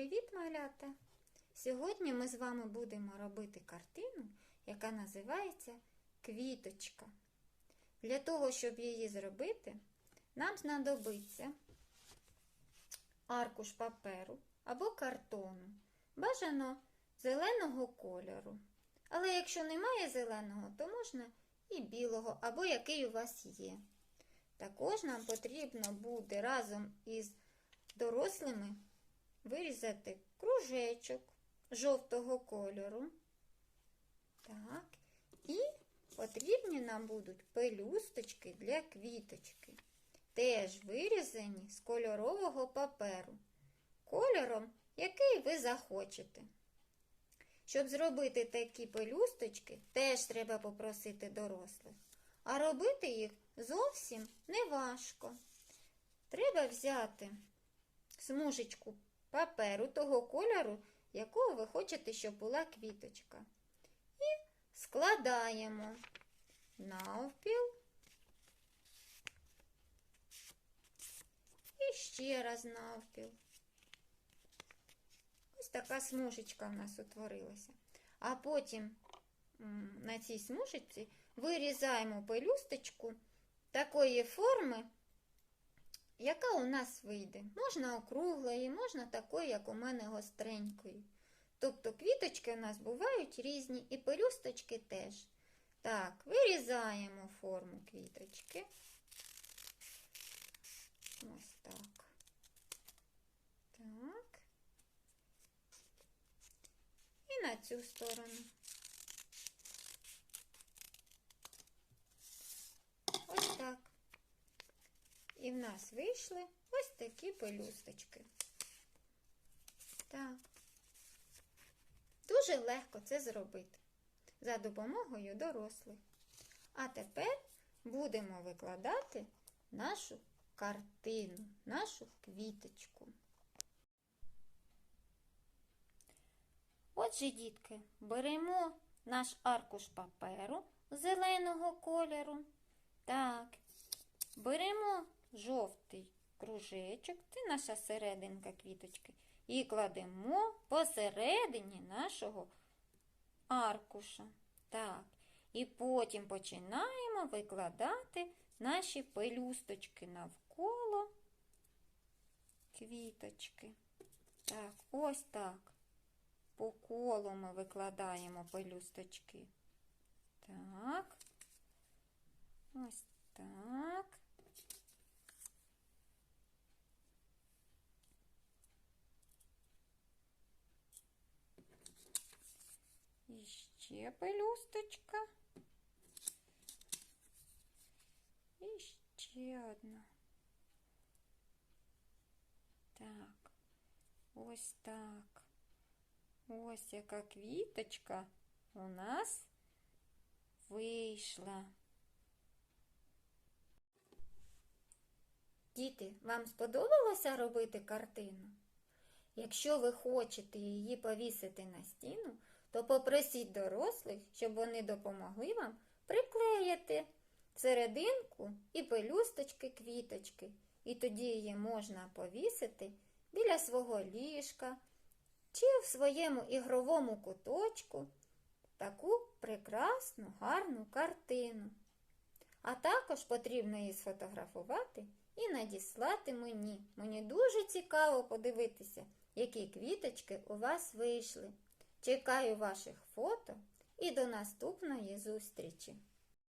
Привіт, малята! Сьогодні ми з вами будемо робити картину, яка називається Квіточка. Для того, щоб її зробити, нам знадобиться аркуш паперу або картону, бажано зеленого кольору. Але якщо немає зеленого, то можна і білого, або який у вас є. Також нам потрібно буде разом із дорослими вирізати кружечок жовтого кольору. Так. І потрібні нам будуть пелюсточки для квіточки. Теж вирізані з кольорового паперу. Кольором, який ви захочете. Щоб зробити такі пелюсточки, теж треба попросити дорослих. А робити їх зовсім не важко. Треба взяти смужечку паперу того кольору, якого ви хочете, щоб була квіточка. І складаємо навпіл. І ще раз навпіл. Ось така смужечка в нас утворилася. А потім на цій смужечці вирізаємо пелюсточку такої форми, яка у нас вийде. Можна округлої, можна такої, як у мене гостренької. Тобто квіточки у нас бувають різні, і пелюсточки теж. Так, вирізаємо форму квіточки. Ось так. Так. І на цю сторону. Ось так. І в нас вийшли ось такі пелюсточки. Так. Дуже легко це зробити за допомогою дорослих. А тепер будемо викладати нашу картину, нашу квіточку. Отже, дітки, беремо наш аркуш паперу зеленого кольору. Так, беремо жовтий кружечок, це наша серединка квіточки, і кладемо посередині нашого аркуша. Так, і потім починаємо викладати наші пелюсточки навколо квіточки. Так, ось так. По колу ми викладаємо пелюсточки. Так. Ось так. І ще пелюсточка. І ще одна. Так, ось так. Ось яка квіточка у нас вийшла. Діти, вам сподобалося робити картину? Якщо ви хочете її повісити на стіну, то попросіть дорослих, щоб вони допомогли вам приклеїти серединку і пелюсточки квіточки. І тоді її можна повісити біля свого ліжка чи в своєму ігровому куточку таку прекрасну, гарну картину. А також потрібно її сфотографувати і надіслати мені. Мені дуже цікаво подивитися, які квіточки у вас вийшли. Чекаю ваших фото і до наступної зустрічі!